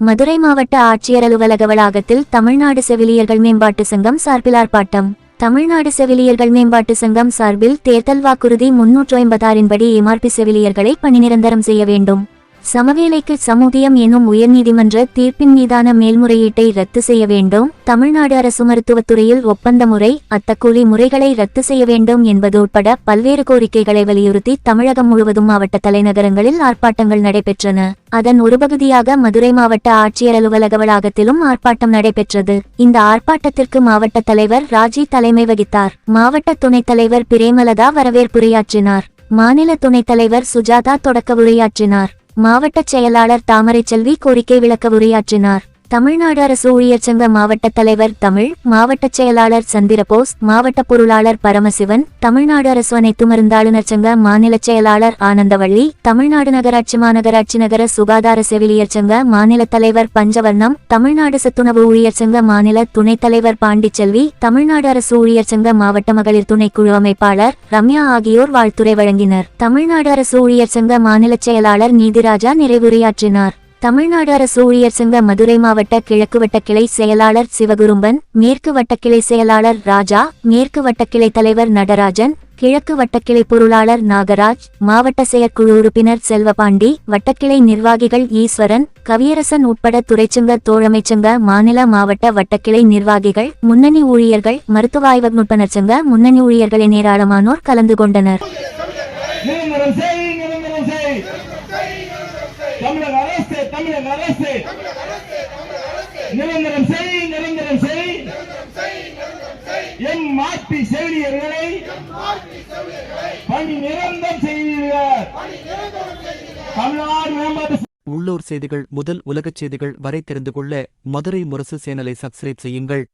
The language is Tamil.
மதுரை மாவட்ட ஆட்சியர் அலுவலக வளாகத்தில் தமிழ்நாடு செவிலியர்கள் மேம்பாட்டு சங்கம் சார்பில் ஆர்ப்பாட்டம். தமிழ்நாடு செவிலியர்கள் மேம்பாட்டு சங்கம் சார்பில் தேர்தல் வாக்குறுதி முன்னூற்று ஐம்பத்தாறின்படி எம்ஆர்பி செவிலியர்களை பணி நிரந்தரம் செய்ய வேண்டும். சமவேலைக்கு சமூதியம் எனும் உயர்நீதிமன்ற தீர்ப்பின் மீதான மேல்முறையீட்டை ரத்து செய்ய வேண்டும். தமிழ்நாடு அரசு மருத்துவத்துறையில் ஒப்பந்த முறை அத்தக்கூலி முறைகளை ரத்து செய்ய வேண்டும் என்பது உட்பட பல்வேறு கோரிக்கைகளை வலியுறுத்தி தமிழகம் முழுவதும் மாவட்ட தலைநகரங்களில் ஆர்ப்பாட்டங்கள் நடைபெற்றன. அதன் ஒரு பகுதியாக மதுரை மாவட்ட ஆட்சியர் அலுவலக வளாகத்திலும் ஆர்ப்பாட்டம் நடைபெற்றது. இந்த ஆர்ப்பாட்டத்திற்கு மாவட்ட தலைவர் ராஜி தலைமை வகித்தார். மாவட்ட துணைத் தலைவர் பிரேமலதா வரவேற்புரையாற்றினார். மாநில துணைத் தலைவர் சுஜாதா தொடக்க உரையாற்றினார். மாவட்ட செயலாளர் தாமரை செல்வி கோரிக்கை விளக்க உரையாற்றினார். தமிழ்நாடு அரசு ஊழியர் சங்க மாவட்ட தலைவர் தமிழ் மாவட்ட செயலாளர் சந்திரபோஸ் மாவட்ட பொருளாளர் பரமசிவன் தமிழ்நாடு அரசு அனைத்து மருந்தாளுநர் சங்க மாநில செயலாளர் ஆனந்தவள்ளி தமிழ்நாடு நகராட்சி மாநகராட்சி நகர சுகாதார செவிலியர் சங்க மாநில தலைவர் பஞ்சவர்ணம் தமிழ்நாடு சத்துணவு ஊழியர் சங்க மாநில துணைத் தலைவர் பாண்டிச்செல்வி தமிழ்நாடு அரசு ஊழியர் சங்க மாவட்ட மகளிர் துணைக்குழு அமைப்பாளர் ரம்யா ஆகியோர் வாழ்த்துரை வழங்கினர். தமிழ்நாடு அரசு ஊழியர் சங்க மாநில செயலாளர் நீதிராஜா நிறைவுரையாற்றினார். தமிழ்நாடு அரசு ஊழியர் சங்க மதுரை மாவட்ட கிழக்கு வட்ட கிளை செயலாளர் சிவகுரும்பன் மேற்கு வட்டக்கிளை செயலாளர் ராஜா மேற்கு வட்டக்கிளை தலைவர் நடராஜன் கிழக்கு வட்டக்கிளை பொருளாளர் நாகராஜ் மாவட்ட செயற்குழு உறுப்பினர் செல்வபாண்டி வட்டக்கிளை நிர்வாகிகள் ஈஸ்வரன் கவியரசன் உட்பட துறைச்சங்க தோழமைச்சங்க மாநில மாவட்ட வட்டக்கிளை நிர்வாகிகள் முன்னணி ஊழியர்கள் மருத்துவ ஆய்வக நுட்பனர் சங்க முன்னணி ஊழியர்களின் ஏராளமானோர் கலந்து கொண்டனர். அரசை தமிழக அரசு தமிழக அரசு. நிரந்தரம் செய் நிரந்தரம் செய். எம் மாற்றி செவிலியர்களை பணி நிரந்தரம் செய்வீர்கள். தமிழ்நாடு மேம்பாட்டு உள்ளூர் செய்திகள் முதல் உலகச் செய்திகள் வரை தெரிந்து கொள்ள மதுரை முரசு சேனலை சப்ஸ்கிரைப் செய்யுங்கள்.